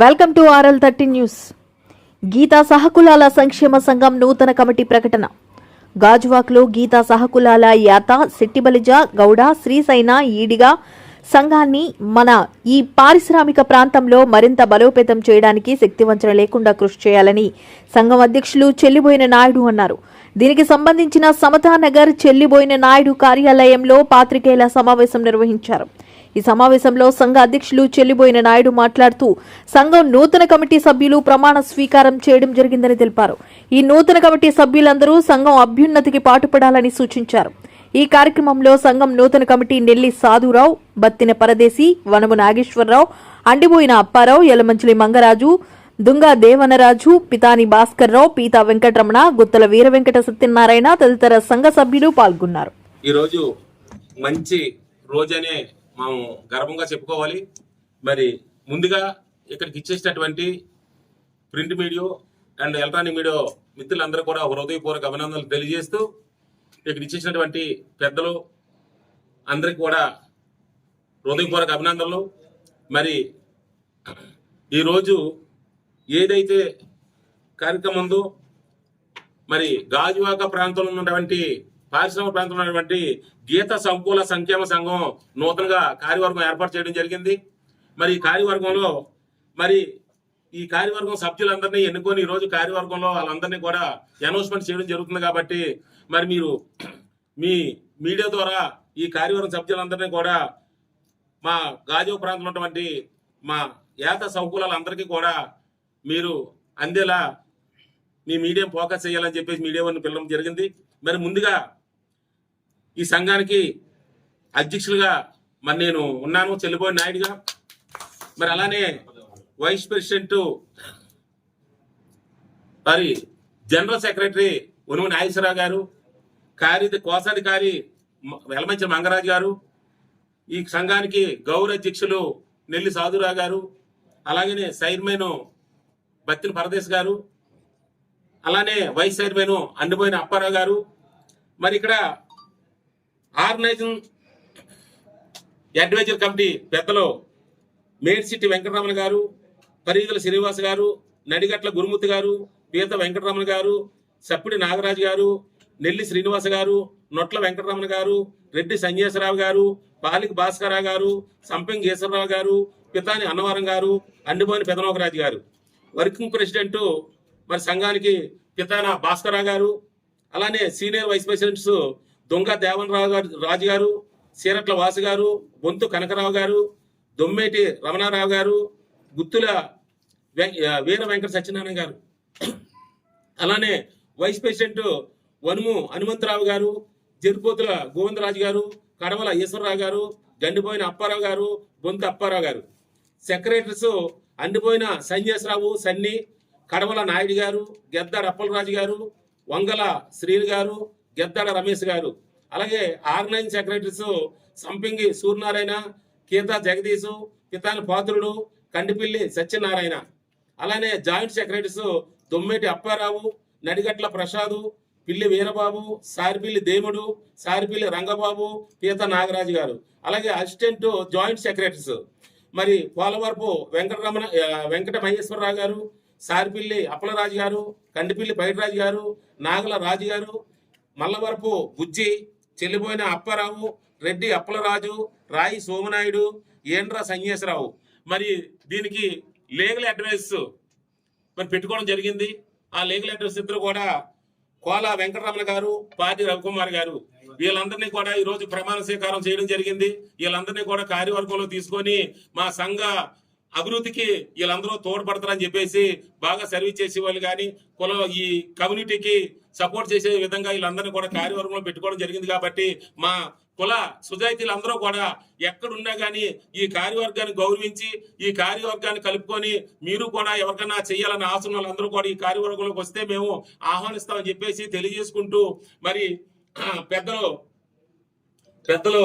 Welcome to RL thirty news Gita సహకులాల సంక్షేమ సంఘం నూతన కమిటీ ప్రకటన. గాజువాక్లో గీతా సహకులాల యాత సిట్టిబలిజ గౌడ శ్రీసైన ఈడిగా సంఘాన్ని మన ఈ పారిశ్రామిక ప్రాంతంలో మరింత బలోపేతం చేయడానికి శక్తివంచన లేకుండా కృషి చేయాలని సంఘం అధ్యక్షులు చెల్లిబోయిన నాయుడు అన్నారు. దీనికి సంబంధించిన సమతానగర్ చెల్లిబోయిన నాయుడు కార్యాలయంలో పాత్రికేయుల సమావేశం నిర్వహించారు. ఈ సమావేశంలో సంఘ అధ్యక్షులు చెల్లిబోయిన నాయుడు మాట్లాడుతూ సంఘం నూతన కమిటీ సభ్యులు ప్రమాణ స్వీకారం చేయడం జరిగిందని తెలిపారు. ఈ నూతన కమిటీ సభ్యులందరూ సంఘం అభ్యున్నతికి పాటుపడాలని సూచించారు. ఈ కార్యక్రమంలో సంఘం నూతన కమిటీ నెల్లి సాధురావు బత్తిన పరదేశి వనము నాగేశ్వరరావు అండిబోయిన అప్పారావు యలమంచిలి మంగరాజు దుంగ దేవనరాజు పితాని భాస్కర్రావు పీతా వెంకటరమణ గుత్తల వీర వెంకట సత్యనారాయణ తదితర సంఘ సభ్యులు పాల్గొన్నారు. ఈరోజు మంచి రోజనే మనం గర్వంగా చెప్పుకోవాలి. మరి ముందుగా ఇక్కడికి ఇచ్చేసినటువంటి print media and electronic media మిత్రులందరూ కూడా హృదయపూర్వక అభినందనలు తెలియజేస్తూ ఇక్కడ ఇచ్చేసినటువంటి పెద్దలు అందరికి కూడా హృదయపూర్వక అభినందనలు. మరి ఈరోజు ఏదైతే కార్యక్రమం ఉందో మరి గాజువాక ప్రాంతంలో ఉన్నటువంటి పారిశ్రామిక ప్రాంతంలో ఉన్నటువంటి గీత సంకూల సంక్షేమ సంఘం నూతనంగా కార్యవర్గం ఏర్పాటు చేయడం జరిగింది. మరి ఈ కార్యవర్గంలో మరి ఈ కార్యవర్గం సభ్యులందరినీ ఎన్నుకొని ఈ రోజు కార్యవర్గంలో వాళ్ళందరినీ కూడా అనౌన్స్మెంట్ చేయడం జరుగుతుంది కాబట్టి మరి మీరు మీ మీడియా ద్వారా ఈ కార్యవర్గం సభ్యులందరినీ కూడా మా గాజో ప్రాంతంలో ఉన్నటువంటి మా యాత సంకూలాలందరికీ కూడా మీరు అందేలా మీ మీడియం ఫోకస్ చేయాలని చెప్పేసి మీడియా వారిని పిలవడం జరిగింది. మరి ముందుగా ఈ సంఘానికి అధ్యక్షులుగా మరి నేను ఉన్నాను చెల్లిపోయిన నాయుడుగా. మరి అలానే వైస్ ప్రెసిడెంట్ మరి జనరల్ సెక్రటరీ ఉనుము నాగేశ్వరరావు గారు కార్యది కోశాధికారి వెలమంచి మంగరాజు గారు ఈ సంఘానికి గౌరవ అధ్యక్షులు నెల్లి సాధురావు గారు అలాగనే చైర్మన్ బత్తిన పరదేశ్ గారు అలానే వైస్ చైర్మన్ అండిపోయిన అప్పారావు గారు. మరి ఇక్కడ ఆర్గనైజింగ్ అడ్వైజర్ కమిటీ పెద్దలో మేడ్సిట్టి వెంకటరమణ గారు పరీగల శ్రీనివాస్ గారు నడిగట్ల గురుమూర్తి గారు పీత వెంకటరమణ గారు సప్పిడి నాగరాజు గారు నెల్లి శ్రీనివాస గారు నొట్ల వెంకటరమణ గారు రెడ్డి సంజేశ్వరరావు గారు పాలిక భాస్కరరావు గారు సంపెంగ్ ఈశ్వరరావు గారు పితాని అన్నవరం గారు అండిపోయిన పెదనోకరాజు గారు. వర్కింగ్ ప్రెసిడెంట్ మరి సంఘానికి పితాన భాస్కరరావు గారు అలానే సీనియర్ వైస్ ప్రెసిడెంట్స్ దొంగ దేవనరావు గారు రాజు గారు సీరట్ల వాసు గారు బొంతు కనకరావు గారు దొమ్మేటి రమణారావు గారు గుత్తుల వెం- వీర వెంకట సత్యనారాయణ గారు. అలానే వైస్ ప్రెసిడెంట్ వనుము హనుమంతరావు గారు జరుపోతుల గోవిందరాజు గారు కడవల ఈశ్వరరావు గారు గండిపోయిన అప్పారావు గారు బొంత అప్పారావు గారు. సెక్రటరీస్ అండిపోయిన సంజేశ్వరరావు సన్ని కడవల నాయుడు గారు గెద్ద అప్పలరాజు గారు వంగల శ్రీను గారు గెద్దాడ రమేష్ గారు. అలాగే ఆర్గనైజ్ సెక్రటరీస్ సంపింగి సూర్యనారాయణ కీతా జగదీశు పితాని పాత్రుడు కండిపిల్లి సత్యనారాయణ. అలానే జాయింట్ సెక్రటరీస్ దొమ్మేటి అప్పారావు నడిగట్ల ప్రసాదు పిల్లి వీరబాబు సారిపిల్లి దేముడు సారిపిల్లి రంగబాబు పీత నాగరాజు గారు. అలాగే అసిస్టెంట్ జాయింట్ సెక్రటరీస్. మరి పోలవరపు వెంకటరమణ వెంకట మహేశ్వరరావు గారు సారిపిల్లి అప్పలరాజు గారు కండిపిల్లి పైడిరాజు గారు నాగల రాజు గారు మల్లవరపు బుజ్జి చెల్లిపోయిన అప్పారావు రెడ్డి అప్పలరాజు రాయి సోమనాయుడు ఏండ్ర సంగేశ్వరరావు. మరి దీనికి లీగల్ అడ్వైస్ మరి పెట్టుకోవడం జరిగింది. ఆ లీగల్ అడ్వైస్ ఇద్దరు కూడా కోలా వెంకటరమణ గారు పాటి రవికుమార్ గారు. వీళ్ళందరినీ కూడా ఈ రోజు ప్రమాణ స్వీకారం చేయడం జరిగింది. వీళ్ళందరినీ కూడా కార్యవర్గంలో తీసుకొని మా సంఘ అభివృద్ధికి వీళ్ళందరూ తోడ్పడతారని చెప్పేసి బాగా సర్వీస్ చేసే వాళ్ళు కానీ కుల ఈ కమ్యూనిటీకి సపోర్ట్ చేసే విధంగా వీళ్ళందరినీ కూడా కార్యవర్గంలో పెట్టుకోవడం జరిగింది కాబట్టి మా కుల సుజాయితీలు అందరూ కూడా ఎక్కడున్నా కానీ ఈ కార్యవర్గాన్ని గౌరవించి ఈ కార్యవర్గాన్ని కలుపుకొని మీరు కూడా ఎవరికైనా చేయాలని ఆశ అందరూ వాళ్ళందరూ కూడా ఈ కార్యవర్గంలోకి వస్తే మేము ఆహ్వానిస్తామని చెప్పేసి తెలియజేసుకుంటూ మరి పెద్దలు పెద్దలు